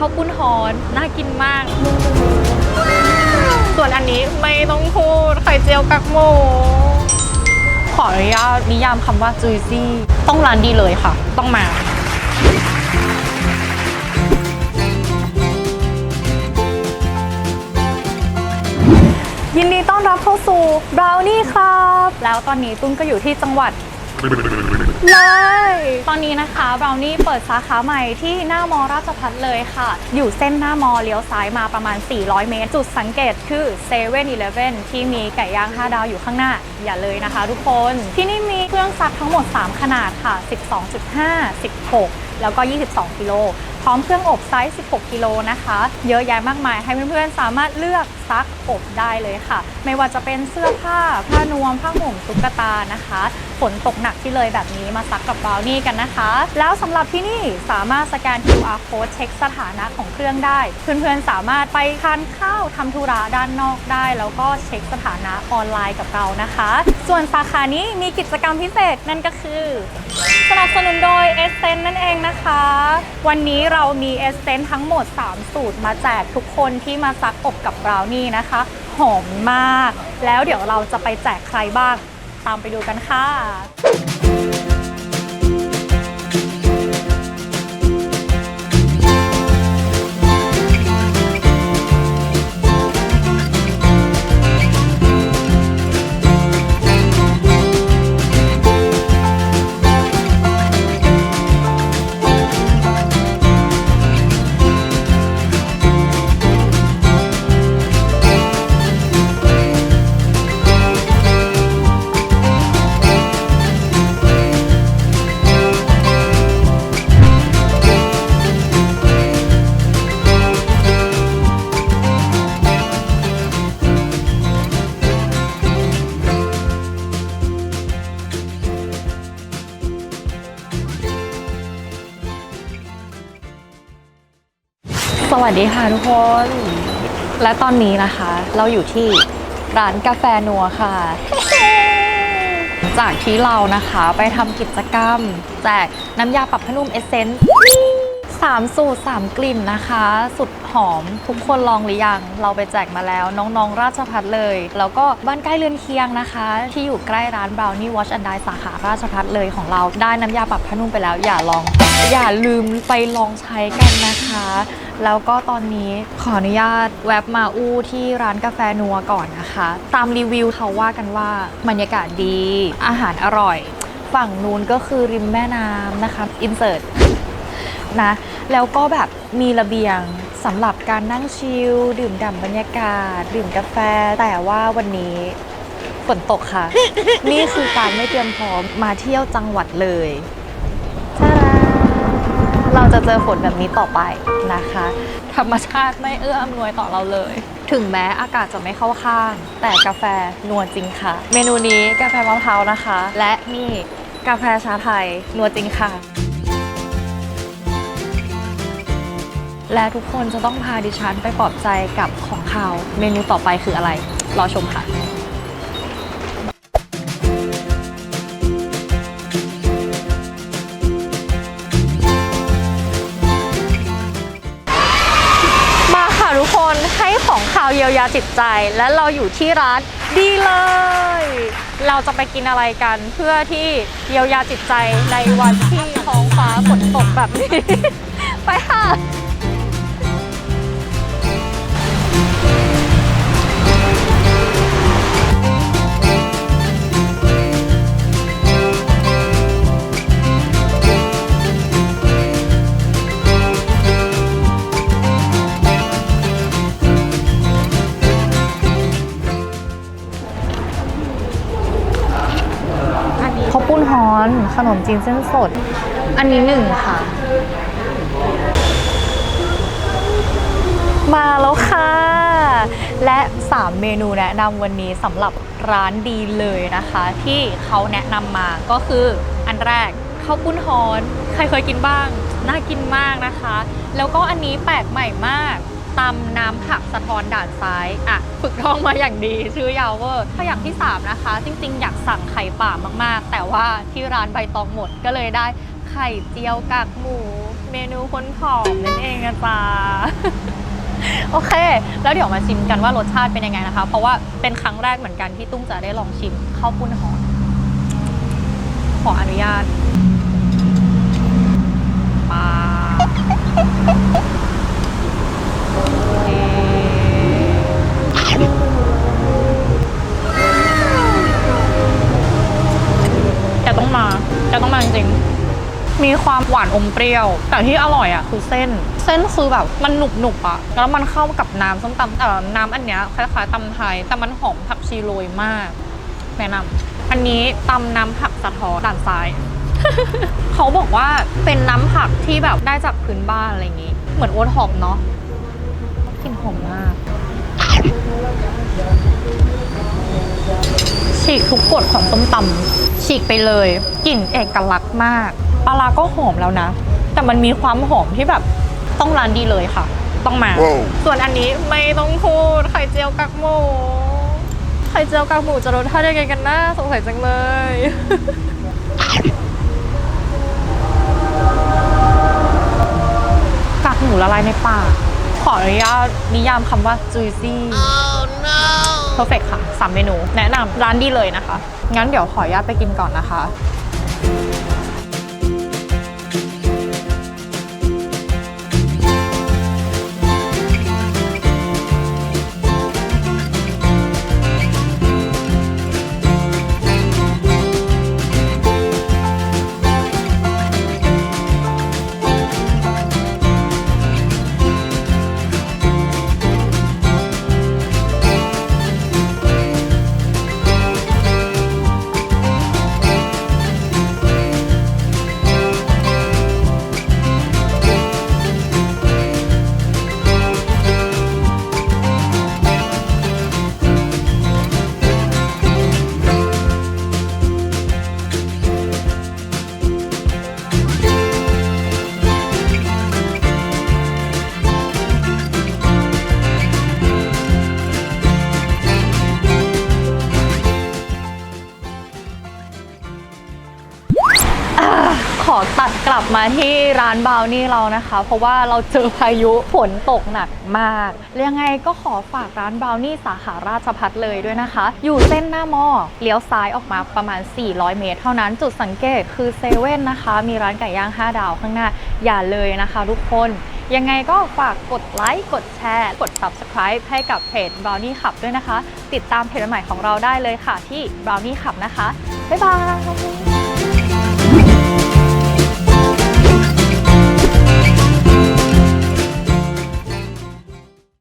ข้าวปุ้นฮอนน่ากินมาก ส่วนอันนี้ไม่ต้องพูดไข่เจียวกักหมู ขออนุญาตนิยามคำว่า juicy ต้องร้านดีเลยค่ะ ต้องมา ยินดีต้อนรับเข้าสู่ Brownie ครับ แล้วตอนนี้ตุ้นก็อยู่ที่จังหวัด เลย ตอนนี้นะคะบราวนี่เปิดสาขาใหม่ที่หน้ามอราชพัฒเลยค่ะ อยู่เส้นหน้ามอเลี้ยวซ้ายมาประมาณ 400 เมตร จุดสังเกตคือ7 e เ e ่ e อที่มีไก่ย่าง 5 ดาวอยู่ข้างหน้า อย่าเลยนะคะทุกคน ที่นี่มีเครื่องซักทั้งหมด 3 ขนาดค่ะ 12.5 16 แล้วก็ 22 กิโลพร้อมเครื่องอบไซส์ 16 กิโลนะคะ เยอะแยะมากมาย ให้เพื่อนๆ สามารถเลือกซักอบได้เลยค่ะ ไม่ว่าจะเป็นเสื้อผ้า ผ้านวม ผ้าห่มตุ๊กตานะคะ ฝนตกหนักที่เลยแบบนี้มาซักกับบาวนี่กันนะคะ แล้วสำหรับที่นี่สามารถสแกน QR code เช็คสถานะของเครื่องได้ เพื่อนๆสามารถไปทานข้าวทำธุระด้านนอกได้ แล้วก็เช็คสถานะออนไลน์กับเรานะคะ ส่วนสาขานี้มีกิจกรรมพิเศษนั่นก็คือ สนับสนุนโดยเอสเซนนั่นเองนะคะ วันนี้เรามีเอสเซนทั้งหมด 3 สูตรมาแจกทุกคนที่มาซักอบกับบราวนี่นะคะ หอมมาก แล้วเดี๋ยวเราจะไปแจกใครบ้าง ตามไปดูกันค่ะ สวัสดีค่ะทุกคน และตอนนี้นะคะ เราอยู่ที่ร้านกาแฟนัวค่ะ จากที่เรานะคะไปทำกิจกรรม แจกน้ำยาปรับผ้านุ่มเอเซนต์สามสูตรสามกลิ่นนะคะ สุดหอมทุกคนลองหรือยัง เราไปแจกมาแล้วน้องๆ ราชพัฒเลย แล้วก็บ้านใกล้เรือนเคียงนะคะ ที่อยู่ใกล้ร้าน Brownie Watch and Die สาขาราชพัฒเลยของเราได้น้ำยาปรับผ้านุ่มไปแล้ว อย่าลอง อย่าลืมไปลองใช้กันนะคะ แล้วก็ตอนนี้ขออนุญาตแวบมาอู้ที่ร้านกาแฟนัวก่อนนะคะ ตามรีวิวเขาว่ากันว่าบรรยากาศดี อาหารอร่อย ฝั่งนู้นก็คือริมแม่น้ำนะคะอินเสิร์ตนะแล้วก็แบบมีระเบียงสำหรับการนั่งชิลดื่มด่ำบรรยากาศ ดื่มกาแฟ แต่ว่าวันนี้ฝนตกค่ะ นี่คือการไม่เตรียมพร้อมมาเที่ยวจังหวัดเลย เราจะเจอฝนแบบนี้ต่อไปนะคะ ธรรมชาติไม่เอื้ออำนวยต่อเราเลย ถึงแม้อากาศจะไม่เข้าข้าง แต่กาแฟนัวจริงค่ะ เมนูนี้กาแฟมะพร้าวนะคะ และนี่กาแฟชาไทยนัวจริงค่ะ และทุกคนจะต้องพาดิฉันไปปลอบใจกับของขาวเมนูต่อไปคืออะไร รอชมค่ะ ของข่าวเยียวยาจิตใจ และเราอยู่ที่ร้านดีเลย เราจะไปกินอะไรกันเพื่อที่เยียวยาจิตใจในวันที่ท้องฟ้าฝนตกแบบนี้ ไปค่ะ อนขนมจีนเส้นสด อันนี้หนึ่งค่ะ มาแล้วค่ะ และ 3 เมนูแนะนำวันนี้สำหรับร้านดีเลยนะคะ ที่เขาแนะนำมาก็คืออันแรกข้าวปุ้นฮอน ใครเคยกินบ้าง น่ากินมากนะคะ แล้วก็อันนี้แปลกใหม่มาก ตำน้ำผักสะท้อนด่านซ้ายอะฝึกท่องมาอย่างดีชื่อยาวเวอร์ถ้าอย่างที่ 3 นะคะ จริง ๆ อยากสั่งไข่ป่ามากๆ แต่ว่าที่ร้านใบตองหมดก็เลยได้ไข่เจียวกากหมู เมนูคนผอมนั่นเองอะจ้าโอเค แล้วเดี๋ยวมาชิมกันว่ารสชาติเป็นยังไงนะคะ เพราะว่าเป็นครั้งแรกเหมือนกันที่ตุ้มจะได้ลองชิมข้าวปุ้นหอมขออนุญาตปา ความหวานอมเปรี้ยว แต่ที่อร่อยอะคือเส้น เส้นคือแบบมันหนุบหนุบอะ แล้วมันเข้ากับน้ำส้มตำเอ่อน้ำอันเนี้ยคล้ายๆตำไทย แต่มันหอมผักชีโรยมาก แนะนำอันนี้ตำน้ำผักสะท้อด่านซ้าย เขาบอกว่าเป็นน้ำผักที่แบบได้จากพื้นบ้านอะไรอย่างงี้ เหมือนโอ๊ตหอมเนาะกลิ่นหอมมากฉีกทุกกฎของส้มตำฉีกไปเลยกลิ่นเอกลักษณ์มาก ปลาร้าก็หอมแล้วนะ แต่มันมีความหอมที่แบบต้องร้านดีเลยค่ะ ต้องมาว้าวส่วนอันนี้ไม่ต้องพูดไข่เจียวกากหมู ไข่เจียวกากหมูจะรสชาติยังไงกันนะสงสัยจังเลยกากหมูละลายในปากขออนุญาตนิยามคำว่า juicy perfect ค่ะสามเมนู แนะนำร้านดีเลยนะคะ งั้นเดี๋ยวขออนุญาตไปกินก่อนนะคะ บมาที่ร้านบาวนี่เรานะคะ เพราะว่าเราเจอพายุฝนตกหนักมากยังไงก็ขอฝากร้านบาวนี่สาขาราชพัฒเลยด้วยนะคะ อยู่เส้นหน้ามอเลี้ยวซ้ายออกมาประมาณ 400 เมตร เท่านั้นจุดสังเกตคือเซเว่นนะคะ มีร้านไก่ย่าง 5 ดาวข้างหน้าอย่าเลยนะคะทุกคนยังไงก็ฝากกดไลค์กดแชร์ กด subscribe ให้กับเพจ Brownie Club ด้วยนะคะ ติดตามเพจใหม่ของเราได้เลยค่ะที่ Brownie Club นะคะ บ๊ายบาย